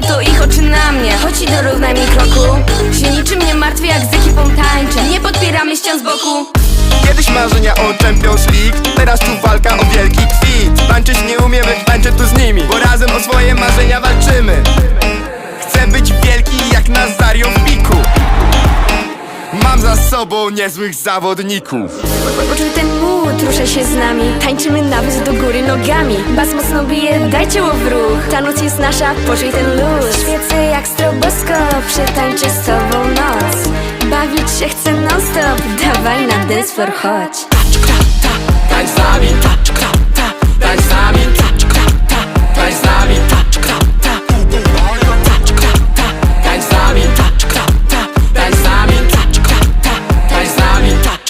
to ich oczy na mnie. Chodź i dorównaj mi kroku. Się niczym nie martwię, jak z ekipą tańczę. Nie podpieramy ścian z boku. Kiedyś marzenia o Champions League Teraz tu walka o wielki kwit. Tańczyć nie umiemy, tańczę tu z nimi Bo razem o swoje marzenia walczymy. Chcę być wielki jak Nazario w piku. Mam za sobą niezłych zawodników. Poczuj ten mód się z nami. Tańczymy nawet do góry nogami. Bas mocno bije, dajcie ło w ruch. Ta noc jest nasza, poczuj ten luz. Świecę jak stroboskop, przetańczę z tobą noc. Bawić się chcę non stop Dawaj na dance floor, chodź